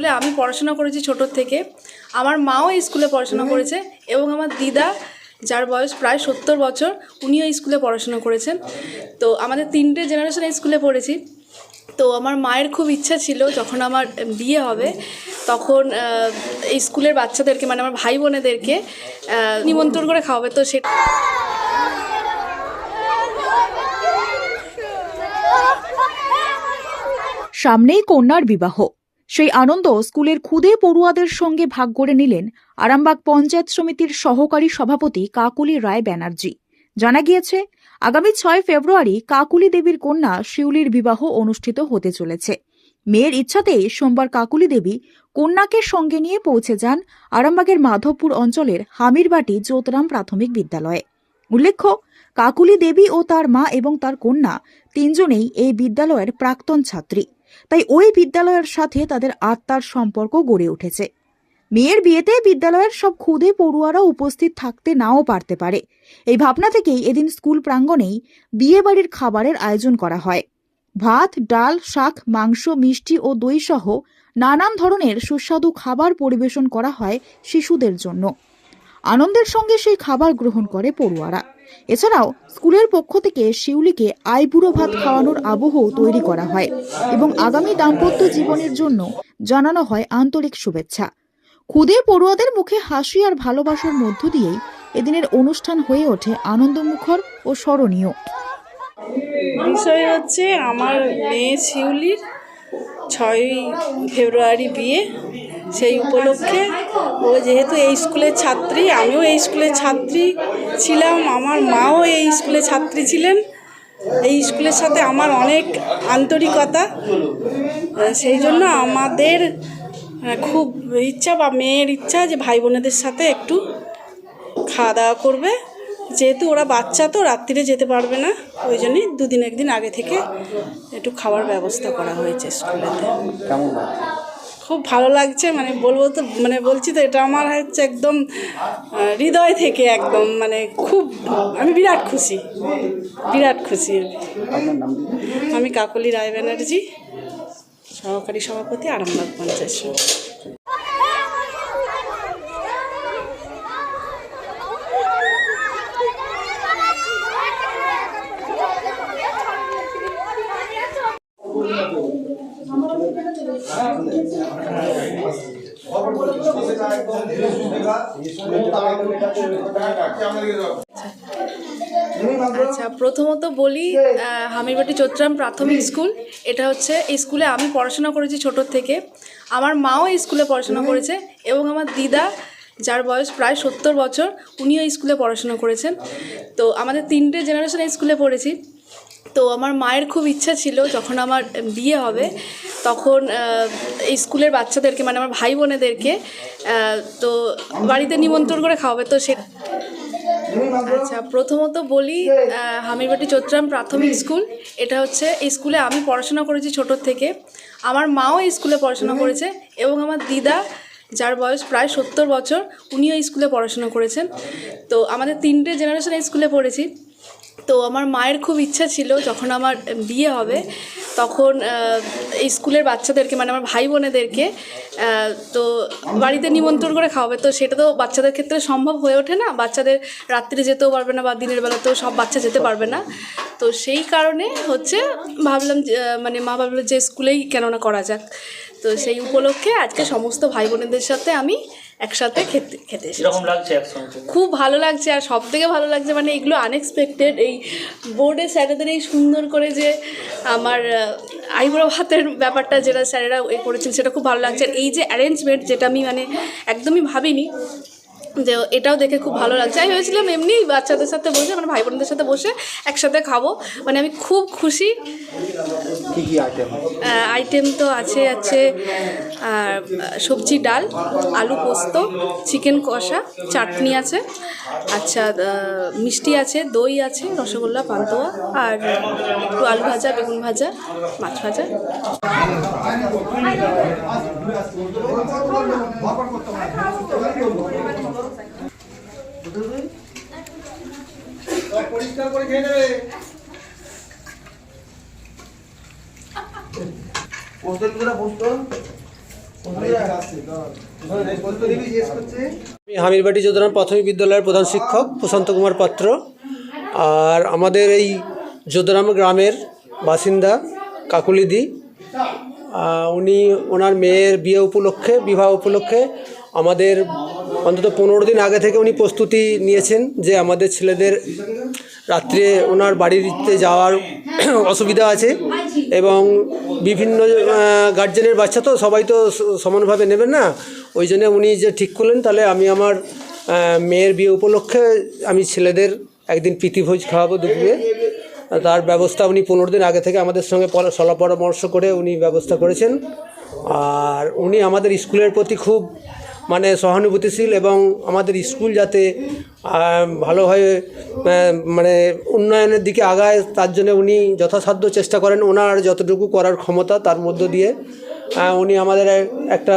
স্কুলে আমি পড়াশোনা করেছি ছোটোর থেকে। আমার মাও এই স্কুলে পড়াশোনা করেছে এবং আমার দিদা যার বয়স প্রায় সত্তর বছর উনিও এই স্কুলে পড়াশোনা করেছেন। তো আমাদের তিনটে জেনারেশন এই স্কুলে পড়েছি। তো আমার মায়ের খুব ইচ্ছা ছিল যখন আমার বিয়ে হবে তখন এই স্কুলের বাচ্চাদেরকে মানে আমার ভাই বোনেদেরকে নিমন্ত্রণ করে খাওয়াবে। তো সেটা সামনেই কন্যার বিবাহ। সেই আনন্দ স্কুলের খুদে পড়ুয়াদের সঙ্গে ভাগ করে নিলেন আরামবাগ পঞ্চায়েত সমিতির সহকারী সভাপতি কাকুলি রায় ব্যানার্জি। জানা গিয়েছে, আগামী ছয় ফেব্রুয়ারি কাকুলি দেবীর কন্যা শিউলির বিবাহ অনুষ্ঠিত হতে চলেছে। মেয়ের ইচ্ছাতেই সোমবার কাকুলি দেবী কন্যাকে সঙ্গে নিয়ে পৌঁছে যান আরামবাগের মাধবপুর অঞ্চলের হামিরবাটি জ্যোতরাম প্রাথমিক বিদ্যালয়ে। উল্লেখ্য, কাকুলি দেবী ও তার মা এবং তার কন্যা তিনজনেই এই বিদ্যালয়ের প্রাক্তন ছাত্রী। তাই ওই বিদ্যালয়ের সাথে তাদের আত্মার সম্পর্ক গড়ে উঠেছে। মেয়ের বিয়েতে বিদ্যালয়ের সব ক্ষুদে পড়ুয়ারা উপস্থিত থাকতে নাও পারতে পারে। এই ভাবনা থেকেই এদিন স্কুল প্রাঙ্গণেই বিয়ে বাড়ির খাবারের আয়োজন করা হয়। ভাত, ডাল, শাক, মাংস, মিষ্টি ও দই সহ নানান ধরনের সুস্বাদু খাবার পরিবেশন করা হয় শিশুদের জন্য। আনন্দের সঙ্গে সেই খাবার গ্রহণ করে পড়ুয়ারা। এছাড়াও স্কুলের পক্ষ থেকে শিউলিকে আইবুড়ো ভাত খাওয়ানোর আবহ তৈরি করা হয় এবং আগামী দাম্পত্য জীবনের জন্য জানানো হয় আন্তরিক শুভেচ্ছা। খুদে পড়ুয়াদের মুখে হাসি আর ভালোবাসার মধ্য দিয়েই এদিনের অনুষ্ঠান হয়ে ওঠে আনন্দমুখর ও স্মরণীয়। বিষয় হচ্ছে আমার মেয়ে শিউলির ছয়ই ফেব্রুয়ারি বিয়ে, সেই উপলক্ষে ও যেহেতু এই স্কুলের ছাত্রী, আমিও এই স্কুলের ছাত্রী ছিলাম, আমার মাও এই স্কুলের ছাত্রী ছিলেন। এই স্কুলের সাথে আমার অনেক আন্তরিকতা সেই জন্য আমাদের খুব ইচ্ছা বা মেয়ের ইচ্ছা যে ভাই বোনেদের সাথে একটু খাওয়া দাওয়া করবে। যেহেতু ওরা বাচ্চা তো, রাত্রিরে যেতে পারবে না, ওই জন্যই দুদিন একদিন আগে থেকে একটু খাওয়ার ব্যবস্থা করা হয়েছে স্কুলেতে। খুব ভালো লাগছে মানে বলব তো মানে বলছি তো এটা আমার হচ্ছে একদম হৃদয় থেকে একদম মানে খুব আমি বিরাট খুশি বিরাট খুশি আমি। কাকলি রায় ব্যানার্জি সহকারী সভাপতি আরামবাগ পঞ্চায়েত সমিতি। আচ্ছা প্রথমত বলি হামিরবাটি চোত্রাম প্রাথমিক স্কুল। এটা হচ্ছে স্কুলে আমি পড়াশোনা করেছি ছোটোর থেকে। আমার মাও স্কুলে পড়াশোনা করেছে এবং আমার দিদা, যার বয়স প্রায় সত্তর বছর, উনিও স্কুলে পড়াশোনা করেছেন। তো আমাদের তিনটে জেনারেশন স্কুলে পড়েছি। তো আমার মায়ের খুব ইচ্ছা ছিল যখন আমার বিয়ে হবে তখন স্কুলের বাচ্চাদেরকে মানে আমার ভাই বোনেদেরকে তো বাড়িতে নিমন্ত্রণ করে খাওয়াবে। তো সে আচ্ছা প্রথমত বলি হামিরবাটি চোত্রাম প্রাথমিক স্কুল। এটা হচ্ছে এই স্কুলে আমি পড়াশোনা করেছি ছোটোর থেকে। আমার মাও এই স্কুলে পড়াশোনা করেছে এবং আমার দিদা, যার বয়স প্রায় সত্তর বছর, উনিও স্কুলে পড়াশোনা করেছেন। তো আমাদের তিনটে জেনারেশন স্কুলে পড়েছি। তো আমার মায়ের খুব ইচ্ছা ছিল যখন আমার বিয়ে হবে, তখন স্কুলের বাচ্চাদেরকে মানে আমার ভাই বোনেদেরকে তো বাড়িতে নিমন্ত্রণ করে খাওয়াবে। তো সেটা তো বাচ্চাদের ক্ষেত্রে সম্ভব হয়ে ওঠে না। বাচ্চাদের রাত্রে যেতেও পারবে না বা দিনের বেলাতেও সব বাচ্চা যেতে পারবে না। তো সেই কারণে হচ্ছে ভাবলাম মানে মা ভাবলো যে স্কুলেই কেন না করা যাক। তো সেই উপলক্ষে আজকে সমস্ত ভাই বোনেদের সাথে আমি একসাথে খেতে খেতে খুব ভালো লাগছে আর সব থেকে ভালো লাগছে মানে এগুলো আনএক্সপেক্টেড এই বোর্ডে স্যারেদের এই সুন্দর করে যে আমার আইব্রো ভাতের ব্যাপারটা যেটা স্যারেরা এ করেছেন সেটা খুব ভালো লাগছে। আর এই যে অ্যারেঞ্জমেন্ট যেটা আমি মানে একদমই ভাবিনি যে এটাও দেখে খুব ভালো লাগছে। আমি ভেবেছিলাম এমনি বাচ্চাদের সাথে বসে মানে ভাই বোনদের সাথে বসে একসাথে খাব। মানে আমি খুব খুশি। আইটেম তো আছে আছে সবজি ডাল আলু পোস্ত চিকেন কষা চাটনি আছে। আচ্ছা মিষ্টি আছে দই আছে রসগোল্লা পান্তোয়া আর একটু আলু ভাজা বেগুন ভাজা মাছ ভাজা পরিষ্কার করে খেয়ে নেবে বসতে তোরা বসতো আমি হামিরবাটি যোজনার প্রাথমিক বিদ্যালয়ের প্রধান শিক্ষক প্রশান্ত কুমার পাত্র। আর আমাদের এই যোদরাম গ্রামের বাসিন্দা কাকুলিদি উনি ওনার মেয়ের বিয়ে উপলক্ষে, বিবাহ উপলক্ষে আমাদের অন্তত পনেরো দিন আগে থেকে উনি প্রস্তুতি নিয়েছেন যে আমাদের ছেলেদের রাত্রে ওনার বাড়িতে যাওয়ার অসুবিধা আছে এবং বিভিন্ন গার্জেনের বাচ্চা তো সবাই তো সমানভাবে নেবেন না। ওই জন্য উনি যে ঠিক করলেন, তাহলে আমি আমার মেয়ের বিয়ে উপলক্ষে আমি ছেলেদের একদিন প্রীতিভোজ খাওয়াবো দুপুরে। তার ব্যবস্থা উনি পনেরো দিন আগে থেকে আমাদের সঙ্গে সলা পরামর্শ করে উনি ব্যবস্থা করেছেন। আর উনি আমাদের স্কুলের প্রতি খুব মানে সহানুভূতিশীল এবং আমাদের স্কুল যাতে ভালোভাবে মানে উন্নয়নের দিকে আগায়, তার জন্য উনি যথাসাধ্য চেষ্টা করেন। ওনার যতটুকু করার ক্ষমতা তার মধ্য দিয়ে উনি আমাদের একটা